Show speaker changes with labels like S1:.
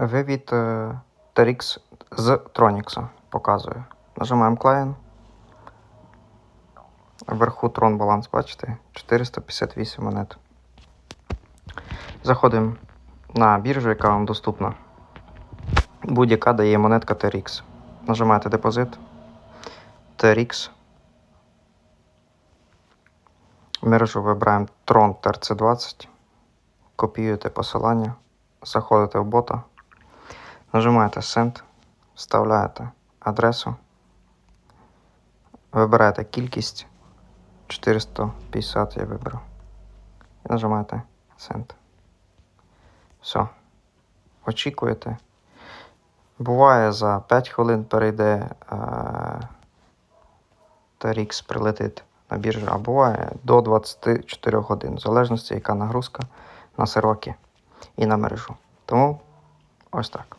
S1: Вивід е, TRX з Tronix показую. Нажимаємо Client. Вверху Tron баланс, бачите? 458 монет. Заходимо на біржу, яка вам доступна. Будь-яка дає монетка TRX. Нажимаєте депозит. TRX. Мережу вибираємо Tron TRC20. Копіюєте посилання. Заходите в бота. Нажимаєте Send. Вставляєте адресу. Вибираєте кількість. 450 я виберу. І нажимаєте Send. Все. Очікуєте. Буває за 5 хвилин перейде е, TRX прилетить на біржу, а буває до 24 годин, в залежності, яка нагрузка на серваки і на мережу. Тому ось так.